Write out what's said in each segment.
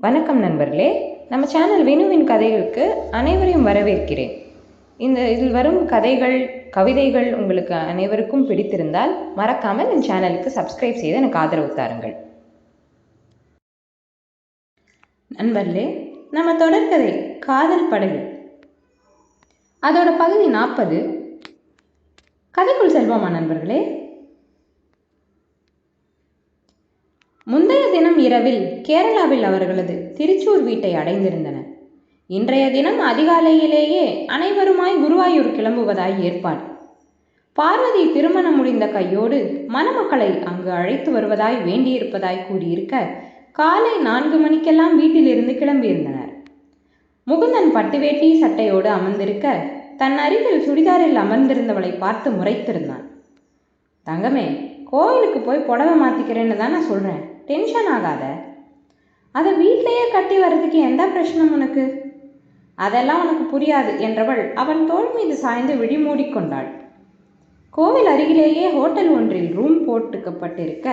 வணக்கம் நண்பர்களே. நம்ம சேனல் வினுவின் கதைகளுக்கு அனைவரையும் வரவேற்கிறேன். இந்த இதில் வரும் கதைகள் கவிதைகள் உங்களுக்கு அனைவருக்கும் பிடித்திருந்தால் மறக்காமல் என் சேனலுக்கு சப்ஸ்கிரைப் செய்து எனக்கு ஆதரவு தாருங்கள். நண்பர்களே நம்ம தொடர்கதை காதல் படகு. அதோட பகுதி நாற்பது. கதைக்குள் செல்வோமா நண்பர்களே? முந்தைய தினம் இரவில் கேரளாவில் அவர்களது திருச்சூர் வீட்டை அடைந்திருந்தனர் இன்றைய தினம் அதிகாலையிலேயே அனைவருமாய் குருவாயூர் கிளம்புவதாய் ஏற்பாடு. பார்வதி திருமணம் முடிந்த கையோடு மணமக்களை அங்கு அழைத்து வருவதாய் வேண்டியிருப்பதாய் கூறியிருக்க காலை நான்கு மணிக்கெல்லாம் வீட்டிலிருந்து கிளம்பியிருந்தனர். முகுந்தன் பட்டு வேட்டி சட்டையோடு அமர்ந்திருக்க தன் அருகில் சுடிதாரில் அமர்ந்திருந்தவளை பார்த்து முறைத்திருந்தான். தங்கமே கோயிலுக்கு போய் புடவை மாற்றிக்கிறேன்னு தான் நான் சொல்கிறேன் டென்ஷன் ஆகாத. அதை வீட்டிலையே கட்டி வர்றதுக்கு எந்த பிரச்சனை உனக்கு? அதெல்லாம் உனக்கு புரியாது என்றவள் அவன் தோல் மீது சாய்ந்து விழி மூடிக்கொண்டாள். கோவில் அருகிலேயே ஹோட்டல் ஒன்றில் ரூம் போட்டுக்கப்பட்டிருக்க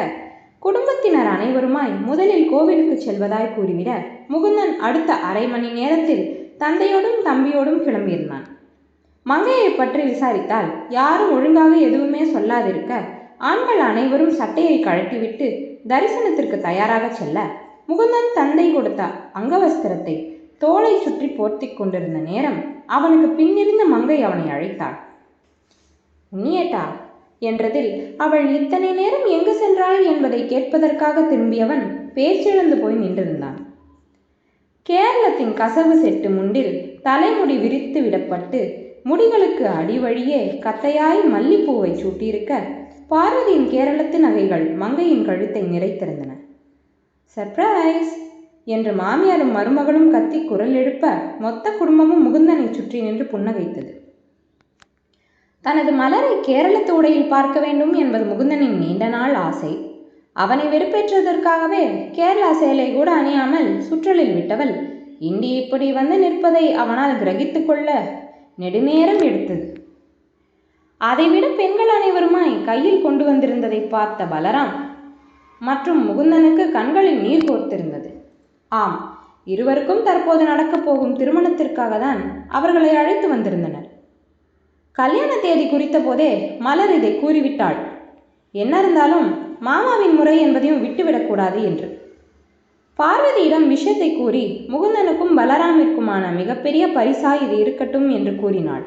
குடும்பத்தினர் அனைவருமாய் முதலில் கோவிலுக்கு செல்வதாய் கூறிவிட முகுந்தன் அடுத்த அரை மணி நேரத்தில் தந்தையோடும் தம்பியோடும் கிளம்பியிருந்தான். மங்கையை பற்றி விசாரித்தால் யாரும் ஒழுங்காக எதுவுமே சொல்லாதிருக்க ஆண்கள் அனைவரும் சட்டையை கழட்டிவிட்டு தரிசனத்திற்கு தயாராக செல்ல முகுந்தன் தந்தை கொடுத்த அங்கவஸ்திரத்தை தோளை சுற்றி போர்த்தி கொண்டிருந்த நேரம் அவனுக்கு பின்னிருந்த மங்கை அவனை அழைத்தாள். உன்னியேட்டா என்றதில் அவள் இத்தனை நேரம் எங்கு சென்றாள் என்பதை கேட்பதற்காக திரும்பியவன் பேச்சிழந்து போய் நின்றிருந்தான். கேரளத்தின் கசவு செட்டு முண்டில் தலைமுடி விரித்து விடப்பட்டு முடிகளுக்கு அடிவழியே கத்தையாய் மல்லிப்பூவை சூட்டியிருக்க பார்வதியின் கேரளத்து நகைகள் மங்கையின் கழுத்தை நிறைத்திருந்தன. சர்ப்ரைஸ்! என்று மாமியாரும் மருமகளும் கத்தி குரல் எழுப்ப மொத்த குடும்பமும் முகுந்தனை சுற்றி நின்று புன்னகைத்தது. தனது மலரை கேரளத்து உடையில் பார்க்க வேண்டும் என்பது முகுந்தனின் நீண்ட நாள் ஆசை. அவனை வெறுப்பேற்றதற்காகவே கேரளா சேலை கூட அணியாமல் சுற்றலில் விட்டவள் இண்டி இப்படி வந்து நிற்பதை அவனால் கிரகித்து கொள்ள நெடுநேரம் எடுத்தது. அதைவிட பெண்கள் அனைவருமாய் கையில் கொண்டு வந்திருந்ததை பார்த்த பலராம் மற்றும் முகுந்தனுக்கு கண்களில் நீர் கோர்த்திருந்தது. ஆம் இருவருக்கும் தற்போது நடக்கப் போகும் திருமணத்திற்காக தான் அவர்களை அழைத்து வந்திருந்தனர். கல்யாண தேதி குறித்த போதே மலர் இதை கூறிவிட்டாள். என்ன இருந்தாலும் மாமாவின் முறை என்பதையும் விட்டுவிடக்கூடாது என்று. பார்வதியிடம் விஷயத்தை கூறி முகுந்தனுக்கும் பலராமிற்குமான மிகப்பெரிய பரிசாய் இது இருக்கட்டும் என்று கூறினாள்.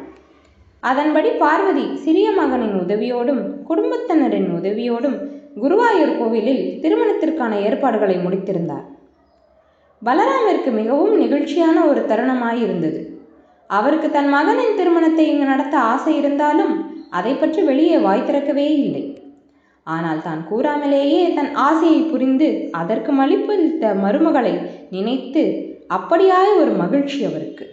அதன்படி பார்வதி சிறிய மகனின் உதவியோடும் குடும்பத்தினரின் உதவியோடும் குருவாயூர் கோவிலில் திருமணத்திற்கான ஏற்பாடுகளை முடித்திருந்தார். பலராமிற்கு மிகவும் நிகழ்ச்சியான ஒரு தருணமாயிருந்தது. அவருக்கு தன் மகனின் திருமணத்தை இங்கு நடத்த ஆசை இருந்தாலும் அதை பற்றி வெளியே வாய் திறக்கவே இல்லை. ஆனால் தான் கூறாமலேயே தன் ஆசையை புரிந்து அதற்கு மலிப்பளித்த மருமகளை நினைத்து அப்படியாய் ஒரு மகிழ்ச்சி அவருக்கு.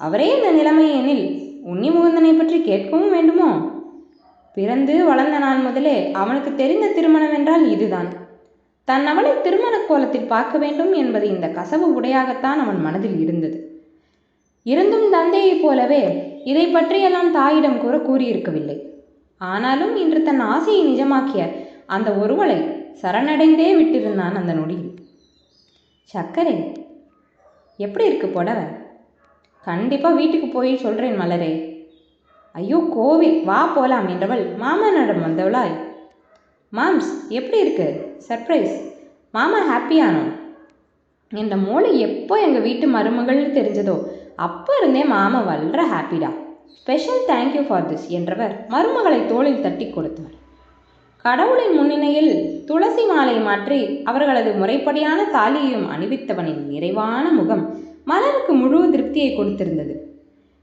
அவரே இந்த நிலைமை எனில் உன்னி பற்றி கேட்கவும் வேண்டுமோ? பிறந்து வளர்ந்த நாள் முதலே அவனுக்கு தெரிந்த திருமணம் என்றால் இதுதான். தன் அவளை திருமண கோலத்தில் பார்க்க வேண்டும் என்பது இந்த கசவு உடையாகத்தான் அவன் மனதில் இருந்தது. இருந்தும் தந்தையைப் போலவே இதை பற்றியெல்லாம் தாயிடம் கூற கூறியிருக்கவில்லை. ஆனாலும் இன்று தன் ஆசையை நிஜமாக்கிய அந்த ஒருவளை சரணடைந்தே விட்டிருந்தான் அந்த நொடியில். சக்கரை எப்படி இருக்கு புடவை? கண்டிப்பாக வீட்டுக்கு போய் சொல்கிறேன் மலரே. ஐயோ கோவில் வா போலாம் என்றவள் மாமனிடம் வந்தவளாய். மாம்ஸ் எப்படி இருக்கு? சர்ப்ரைஸ் மாமா ஹாப்பியானோ என்ற மூளை எப்போ எங்கள் வீட்டு மருமகள்னு தெரிஞ்சதோ அப்போ இருந்தே மாமா வல்ற ஹாப்பிடா special thank you for this என்றவர் மருமகளை தோளில் தட்டி கொடுத்தார். கடவுளின் முன்னிலையில் துளசி மாலை மாற்றி அவர்களது முறைப்படியான தாலியையும் அணிவித்தவனின் நிறைவான முகம் மலருக்கு முழு திருப்தியை கொடுத்திருந்தது.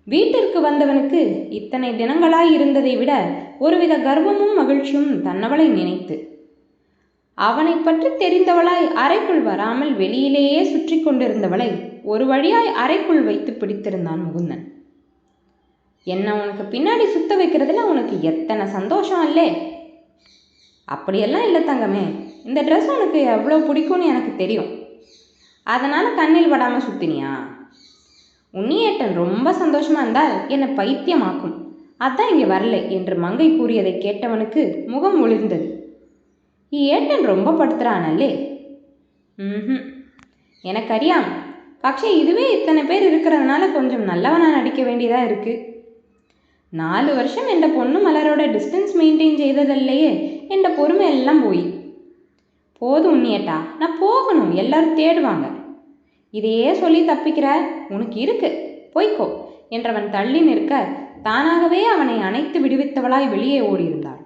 வீட்டிற்கு வந்தவனுக்கு இத்தனை தினங்களாய் இருந்ததை விட ஒருவித கர்வமும் மகிழ்ச்சியும் தன்னவளை நினைத்து. அவனை பற்றி தெரிந்தவளாய் அறைக்குள் வராமல் வெளியிலேயே சுற்றி கொண்டிருந்தவளை ஒரு வழியாய் அறைக்குள் வைத்து பிடித்திருந்தான் முகுந்தன். என்ன உனக்கு பின்னாடி சுத்த வைக்கிறதுல உனக்கு எத்தனை சந்தோஷம் அல்லே? அப்படியெல்லாம் இல்லை தங்கமே. இந்த ட்ரெஸ் உனக்கு எவ்வளோ பிடிக்கும்னு எனக்கு தெரியும். அதனால் கண்ணில் படாமல் சுத்தினியா? உன்னியேட்டன் ரொம்ப சந்தோஷமாக இருந்தால் என்னை பைத்தியமாக்கும். அதான் இங்கே வரல என்று மங்கை கூறியதை கேட்டவனுக்கு முகம் ஒளிர்ந்தது. ஏட்டன் ரொம்ப படுத்துறானல்லே? ம் எனக்கு அறியாம் பக்ஷே இதுவே இத்தனை பேர் இருக்கிறதுனால கொஞ்சம் நல்லவனாக நடிக்க வேண்டியதாக இருக்குது നാല് വർഷം എൻ്റെ പൊണ്ണു മലരോടെ ഡിസ്റ്റൻസ് മെയിൻറ്റെയിൻ ചെയ്തതല്ലേ എൻ്റെ പൊറുമയെല്ലാം போய். போதும் உன்னியட்டா. நான் போகணும். எல்லாரும் தேடுவாங்க. இதையே சொல்லி தப்பிக்கிற உனக்கு இருக்கு. போய்க்கோ. என்றவன் தள்ளி நிற்க தானாகவே அவனை அணைத்து விடுவித்தவளாய் வெளியே ஓடியிருந்தாள்.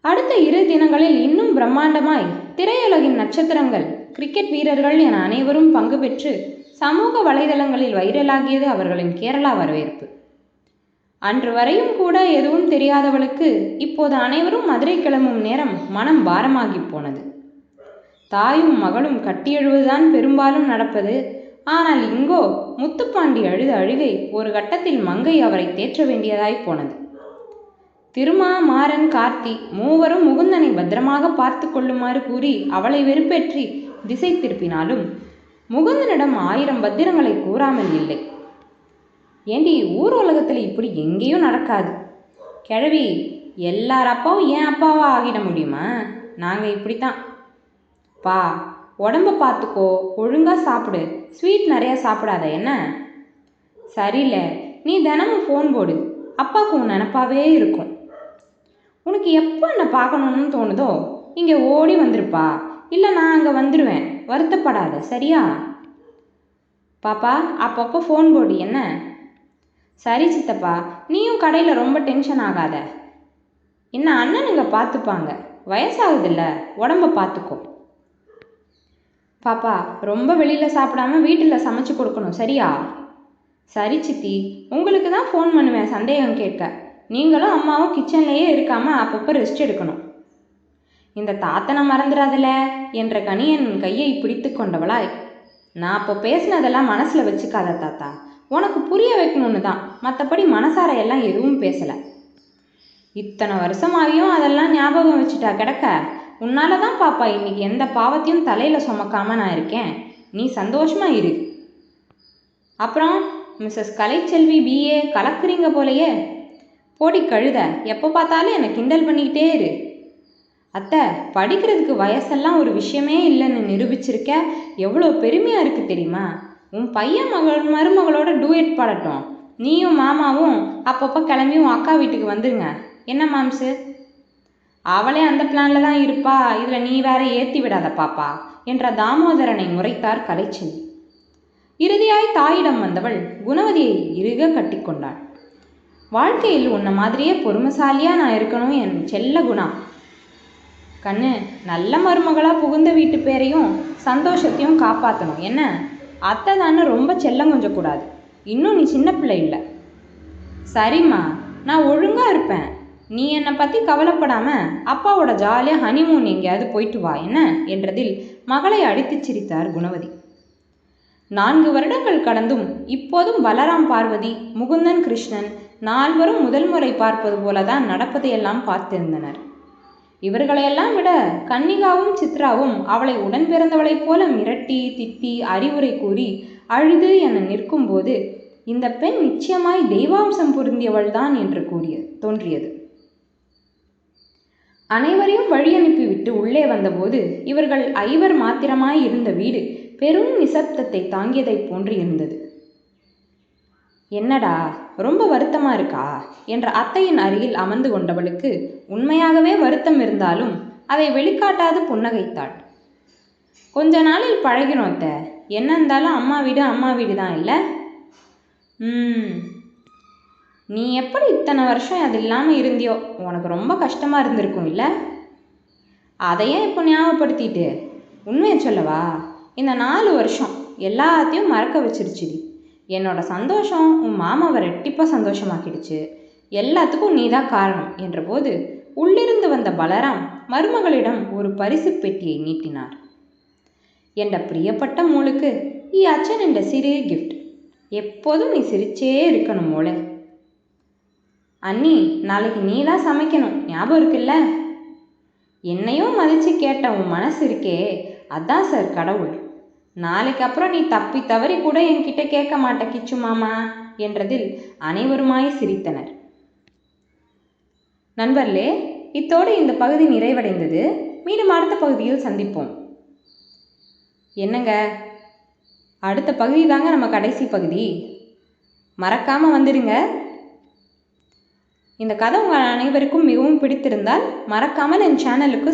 அடுத்த இரு தினங்களில் இன்னும் பிரம்மாண்டமாய் திரையுலகின் நட்சத்திரங்கள் கிரிக்கெட் வீரர்கள் என அனைவரும் பங்கு பெற்று சமூக வலைதளங்களில் வைரலாகியது அவர்களின் கேரளா வரவேற்பு. அன்று வரையும் கூட எதுவும் தெரியாதவளுக்கு இப்போது அனைவரும் மதுரை கிளம்பும் நேரம் மனம் பாரமாகி போனது. தாயும் மகளும் கட்டியெழுவதுதான் பெரும்பாலும் நடப்பது. ஆனால் இங்கோ முத்துப்பாண்டி அழுத அழுகை ஒரு கட்டத்தில் மங்கை அவரை தேற்ற வேண்டியதாய் போனது. திருமா மாறன் கார்த்தி மூவரும் முகுந்தனை பத்திரமாக பார்த்து கொள்ளுமாறு கூறி அவளை வெறுப்பேற்றி திசை திருப்பினாலும் முகுந்தனிடம் ஆயிரம் பத்திரங்களை கூறாமல் இல்லை. ஏண்டி ஊர் உலகத்தில் இப்படி எங்கேயும் நடக்காது. கிழவி எல்லார் அப்பாவும் ஏன் அப்பாவா ஆகிட முடியுமா? நாங்கள் இப்படித்தான். பா உடம்ப பார்த்துக்கோ ஒழுங்காக சாப்பிடு. ஸ்வீட் நிறையா சாப்பிடாத என்ன? சரியில்லை நீ தினமும் ஃபோன் போடு. அப்பாவுக்கு உன் நினப்பாவே இருக்கும். உனக்கு எப்போ என்னை பார்க்கணுன்னு தோணுதோ இங்கே ஓடி வந்துருப்பா. இல்லை நான் அங்கே வந்துடுவேன் வருத்தப்படாத சரியா? பாப்பா அப்பப்போ ஃபோன் போடு என்ன? சரி சித்தப்பா. நீயும் கடையில் ரொம்ப டென்ஷன் ஆகாத. என்ன அண்ணனுங்க பார்த்துப்பாங்க வயசாகுதுல்ல உடம்ப பார்த்துக்கோ பாப்பா ரொம்ப வெளியில் சாப்பிடாம வீட்டில் சமைச்சு கொடுக்கணும் சரியா? சரி சித்தி உங்களுக்கு தான் ஃபோன் பண்ணுவேன் சந்தேகம் கேட்க. நீங்களும் அம்மாவும் கிச்சன்லேயே இருக்காமல் அப்பப்போ ரெஸ்ட் எடுக்கணும். இந்த தாத்தனை மறந்துடாதல என்ற கணியன் கையை பிடித்து கொண்டவளாய். நான் அப்போ பேசினதெல்லாம் மனசில் வச்சுக்காத தாத்தா. உனக்கு புரிய வைக்கணும்னு தான். மற்றபடி மனசார எல்லாம் எதுவும் பேசலை. இத்தனை வருஷமாகியும் அதெல்லாம் ஞாபகம் வச்சுட்டா கிடக்க? உன்னால தான் பாப்பா இன்னைக்கு எந்த பாவத்தையும் தலையில் சுமக்காம நான் இருக்கேன். நீ சந்தோஷமா இரு. அப்புறம் மிஸ்ஸஸ் கலைச்செல்வி பிஏ கலக்குறீங்க போலையே. போடி கழுத எப்போ பார்த்தாலும் என்னை கிண்டல் பண்ணிக்கிட்டே இரு. அத்தை படிக்கிறதுக்கு வயசெல்லாம் ஒரு விஷயமே இல்லைன்னு நிரூபிச்சிருக்க எவ்வளோ பெருமையாக இருக்குது தெரியுமா? உன் பையன் மகள் மருமகளோட டூயட் பாடட்டும். நீயும் மாமாவும் அப்பப்போ கிளம்பி உன் அக்கா வீட்டுக்கு வந்துருங்க. என்ன மாம்சு அவளே அந்த பிளானில் தான் இருப்பா. இதில் நீ வேற ஏற்றி விடாத பாப்பா என்ற தாமோதரனை முறைத்தார் கலைச்செல்வி. இறுதியாய் தாயிடம் வந்தவள் குணவதியை இறுக கட்டிக்கொண்டாள் வாழ்க்கையில் உன்னை மாதிரியே பொறுமைசாலியாக நான் இருக்கணும் என் செல்ல குணா. கண்ணு நல்ல மருமகளாக புகுந்த வீட்டு பேரையும் சந்தோஷத்தையும் காப்பாற்றணும் என்ன? அத்தை தானே ரொம்ப செல்லம் கொஞ்சக்கூடாது. இன்னும் நீ சின்ன பிள்ளை இல்லை. சரிம்மா நான் ஒழுங்காக இருப்பேன். நீ என்னை பற்றி கவலைப்படாமல் அப்பாவோட ஜாலியாக ஹனிமூன் எங்கேயாவது போயிட்டு வா என்ன? என்றதில் மகளை அடித்துச் சிரித்தார் குணவதி. நான்கு வருடங்கள் கடந்தும் இப்போதும் பலராம் பார்வதி முகுந்தன் கிருஷ்ணன் நால்வரும் முதல் முறை பார்ப்பது போலதான் நடப்பதையெல்லாம் பார்த்திருந்தனர். இவர்களையெல்லாம் விட கன்னிகாவும் சித்ராவும் அவளை உடன் பிறந்தவளைப் போல மிரட்டி திட்டி அறிவுரை கூறி அழுது என நிற்கும்போது இந்த பெண் நிச்சயமாய் தெய்வாம்சம் பொருந்தியவள்தான் என்று கூறிய தோன்றியது. அனைவரையும் வழி அனுப்பிவிட்டு உள்ளே வந்தபோது இவர்கள் ஐவர் மாத்திரமாய் இருந்த வீடு பெரும் நிசப்தத்தை தாங்கியதைப் போன்று இருந்தது. என்னடா ரொம்ப வருத்தமா இருக்கா? என்ற அத்தையின் அருகில் அமர்ந்து கொண்டவளுக்கு உண்மையாகவே வருத்தம் இருந்தாலும் அதை வெளிக்காட்டாது புன்னகைத்தாள். கொஞ்ச நாளில் பழகினோம் அத்தை என்ன இருந்தாலும் அம்மா வீடு அம்மா வீடு தான் இல்லை? ம் நீ எப்படி இத்தனை வருஷம் அது இல்லாமல் இருந்தியோ? உனக்கு ரொம்ப கஷ்டமாக இருந்திருக்கும் இல்லை? அதையே இப்போ ஞாபகப்படுத்திட்டு உண்மையை சொல்லவா? இந்த நாலு வருஷம் எல்லாத்தையும் மறக்க வச்சிருச்சுடி என்னோட சந்தோஷம் உன் மாமாவை ரெட்டிப்பாக சந்தோஷமாக்கிடுச்சு. எல்லாத்துக்கும் நீ தான் காரணம் என்றபோது உள்ளிருந்து வந்த பலராம் மருமகளிடம் ஒரு பரிசு பெட்டியை நீட்டினார். என்ற பிரியப்பட்ட மூளுக்கு இ அச்சன் என்ற சிறிய கிஃப்ட் எப்போதும் நீ சிரிச்சே இருக்கணும் மோளே. அண்ணி நாளைக்கு நீ தான் சமைக்கணும். ஞாபகம் இருக்குல்ல? என்னையும் மதித்து கேட்ட உன் மனசு இருக்கே அதான் சார் கடவுள். நாளைக்கு அப்புறம் நீ தப்பி தவறி கூட என்கிட்ட கேட்க மாட்ட கிச்சு மாமா என்றதில் அனைவருமாய் சிரித்தனர். நண்பர்களே இத்தோடு இந்த பகுதி நிறைவடைந்தது. மீண்டும் அடுத்த பகுதியில் சந்திப்போம். என்னங்க? அடுத்த பகுதி தாங்க நம்ம கடைசி பகுதி. மறக்காமல் வந்துடுங்க. இந்த கதை உங்கள் அனைவருக்கும் மிகவும் பிடித்திருந்தால் மறக்காமல் என் சேனலுக்கு